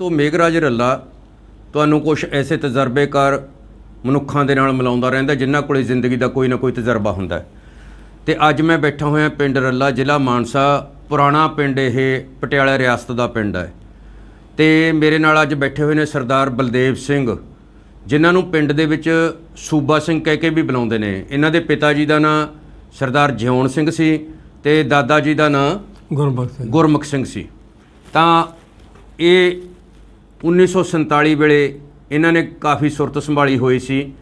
ਤੋਂ ਮੇਘਰਾਜ ਰੱਲਾ ਤੁਹਾਨੂੰ ਕੁਝ ਐਸੇ ਤਜਰਬੇਕਾਰ ਮਨੁੱਖਾਂ ਦੇ ਨਾਲ ਮਿਲਾਉਂਦਾ ਰਹਿੰਦਾ ਜਿਨ੍ਹਾਂ ਕੋਲੇ ਜ਼ਿੰਦਗੀ ਦਾ ਕੋਈ ਨਾ ਕੋਈ ਤਜਰਬਾ ਹੁੰਦਾ ਹੈ। ਤੇ ਅੱਜ ਮੈਂ ਬੈਠਾ ਹੋਇਆ ਪਿੰਡ ਰੱਲਾ ਜ਼ਿਲ੍ਹਾ ਮਾਨਸਾ ਪੁਰਾਣਾ ਪਿੰਡ ਇਹ ਪਟਿਆਲਾ ਰਿਆਸਤ ਦਾ ਪਿੰਡ ਹੈ। ਤੇ ਮੇਰੇ ਨਾਲ ਅੱਜ ਬੈਠੇ ਹੋਏ ਨੇ ਸਰਦਾਰ ਬਲਦੇਵ ਸਿੰਘ ਜਿਨ੍ਹਾਂ ਨੂੰ ਪਿੰਡ ਦੇ ਵਿੱਚ ਸੂਬਾ ਸਿੰਘ ਕਹਿ ਕੇ ਵੀ ਬੁਲਾਉਂਦੇ ਨੇ। ਇਹਨਾਂ ਦੇ ਪਿਤਾ ਜੀ ਦਾ ਨਾਂ ਸਰਦਾਰ ਜਿਉਣ ਸਿੰਘ ਸੀ ਤੇ ਦਾਦਾ ਜੀ ਦਾ ਨਾਂ ਗੁਰਬਖਸ਼ ਸਿੰਘ। ਗੁਰਮੁਖ ਸਿੰਘ ਸੀ। ਤਾਂ ਇਹ 1947 ਵੇਲੇ ਇਹਨਾਂ ਨੇ ਕਾਫੀ ਸੁਰਤ ਸੰਭਾਲੀ ਹੋਈ ਸੀ।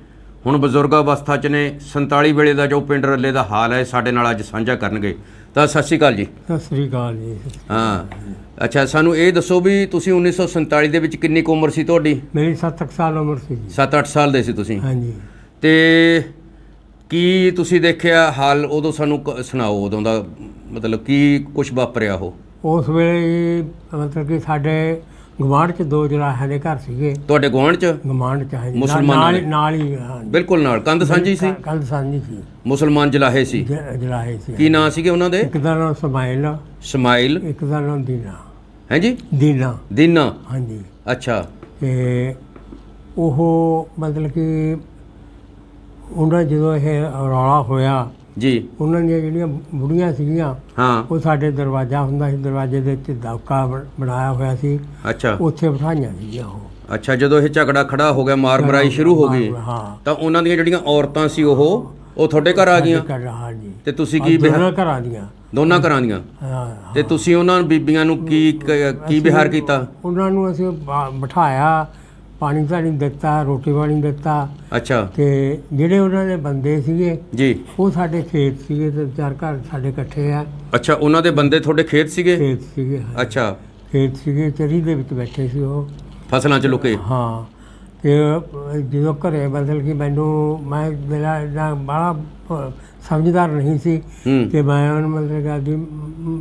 ਹੁਣ ਬਜ਼ੁਰਗ ਅਵਸਥਾ 'ਚ ਨੇ 47 ਵੇਲੇ ਦਾ ਜੋ ਪਿੰਡ ਰੱਲੇ ਦਾ ਹਾਲ ਹੈ ਸਾਡੇ ਨਾਲ ਅੱਜ ਸਾਂਝਾ ਕਰਨਗੇ। ਤਾਂ ਸਤਿ ਸ਼੍ਰੀ ਅਕਾਲ ਜੀ। ਸਤਿ ਸ੍ਰੀ ਅਕਾਲ ਜੀ। ਹਾਂ। ਅੱਛਾ ਸਾਨੂੰ ਇਹ ਦੱਸੋ ਵੀ ਤੁਸੀਂ 1947 ਦੇ ਵਿੱਚ ਕਿੰਨੀ ਕੁ ਉਮਰ ਸੀ ਤੁਹਾਡੀ? ਮੇਰੀ 7 ਸਾਲ ਉਮਰ ਸੀ ਜੀ। 7-8 ਸਾਲ ਦੇ ਸੀ ਤੁਸੀਂ? ਹਾਂਜੀ। ਤੇ ਕੀ ਤੁਸੀਂ ਦੇਖਿਆ ਹਾਲ ਉਦੋਂ ਸਾਨੂੰ ਸੁਣਾਓ ਉਦੋਂ ਦਾ? ਮਤਲਬ ਕੀ ਕੁਝ ਵਾਪਰਿਆ ਉਹ? ਉਸ ਵੇਲੇ ਮਤਲਬ ਕਿ ਸਾਡੇ ਗਵਾਂਢ ਚ ਦੋ ਜਰਾਹਾਂ ਦੇ ਘਰ ਸੀਗੇ। ਤੁਹਾਡੇ ਗੁਆਂਢ 'ਚ? ਗਵਾਂਢ ਚ ਹਾਂਜੀ ਮੁਸਲਮਾਨਾਂ ਨਾਲ ਦੇ? ਨਾਲ ਹੀ ਹਾਂ। ਬਿਲਕੁਲ ਨਾਲ। ਕੰਧ ਸਾਂਝੀ ਸੀ? ਕੱਲ ਸਾਂਝੀ ਸੀ। ਮੁਸਲਮਾਨ ਜਲਾਹੇ ਸੀ? ਜ- ਜਲਾਹੇ ਸੀ। ਕੀ ਨਾਂ ਸੀਗੇ ਉਹਨਾਂ ਦੇ? ਇੱਕ ਦਾ ਨਾਮ ਸਮਾਇਲ। ਸਮਾਈਲ ਇੱਕ ਦਾ ਨਾਮ ਦੀਨਾ। ਹੈ ਜੀ? ਦੀਨਾ। ਦੀਨਾ? ਹਾਂਜੀ। ਅੱਛਾ। ਤੇ ਉਹ ਮਤਲਬ ਕਿ ਉਹਨਾਂ ਜਦੋਂ ਇਹ ਰੌਲਾ ਹੋਇਆ ਜੀ। ਉਹਨਾਂ ਦੀਆਂ ਜਿਹੜੀਆਂ ਬੁੜੀਆਂ ਸੀਗੀਆਂ ਹਾਂ। ਉਹ ਸਾਡੇ ਦਰਵਾਜ਼ਾ ਹੁੰਦਾ ਸੀ ਦਰਵਾਜ਼ੇ ਦੇ ਵਿੱਚ ਦਬਕਾ ਬਣਾਇਆ ਹੋਇਆ ਸੀ। ਅੱਛਾ। ਉੱਥੇ ਬਿਠਾਈਆਂ ਸੀਗੀਆਂ ਉਹ। ਅੱਛਾ ਜਦੋਂ ਇਹ ਝਗੜਾ ਖੜਾ ਹੋ ਗਿਆ ਮਾਰ ਮਰਾਈ ਸ਼ੁਰੂ ਹੋ ਗਈ ਹਾਂ। ਤਾਂ ਉਹਨਾਂ ਦੀਆਂ ਜਿਹੜੀਆਂ ਔਰਤਾਂ ਸੀ ਉਹ ਉਹ ਤੁਹਾਡੇ ਘਰ ਆ ਗਈਆਂ? ਕਰ ਰਹਾ ਜੀ। ਤੇ ਤੁਸੀਂ ਕੀ ਬਿਹਾ- ਦੋਨਾਂ ਘਰਾਂ ਦੀਆਂ। ਦੋਨਾਂ ਘਰਾਂ ਦੀਆਂ? ਹਾਂ ਤੇ ਤੁਸੀਂ ਉਹਨਾਂ ਬੀਬੀਆਂ ਨੂੰ ਕੀ ਕ- ਕੀ ਵਿਹਾਰ ਕੀਤਾ? ਉਹਨਾਂ ਨੂੰ ਅਸੀਂ ਬਾ- ਬਿਠਾਇਆ ਪਾਣੀ ਧਾਣੀ ਦਿੱਤਾ ਰੋਟੀ ਪਾਣੀ ਦਿੱਤਾ। ਅੱਛਾ। ਤੇ ਜਿਹੜੇ ਉਹਨਾਂ ਦੇ ਬੰਦੇ ਸੀਗੇ ਜੀ। ਉਹ ਸਾਡੇ ਖੇਤ ਸੀਗੇ ਤੇ ਚਾਰ ਘਰ ਸਾਡੇ ਇਕੱਠੇ ਆ। ਅੱਛਾ ਉਹਨਾਂ ਦੇ ਬੰਦੇ ਤੁਹਾਡੇ ਖੇਤ ਸੀਗੇ? ਖੇਤ ਸੀਗੇ ਹਾਂ। ਅੱਛਾ। ਖੇਤ ਸੀਗੇ ਚਰੀ ਦੇ ਵਿੱਚ ਬੈਠੇ ਸੀ ਉਹ। ਫਸਲਾਂ 'ਚ ਲੁਕੇ? ਹਾਂ। ਤੇ ਜਦੋਂ ਘਰੇ ਬਦਲ ਕੇ ਮੈਨੂੰ ਮੈਂ ਮੇਰਾ ਇੰਨਾ ਬੜਾ ਸਮਝਦਾਰ ਨਹੀਂ ਸੀ ਤੇ ਮੈਂ ਉਹਨੂੰ ਮਤਲਬ ਕਿ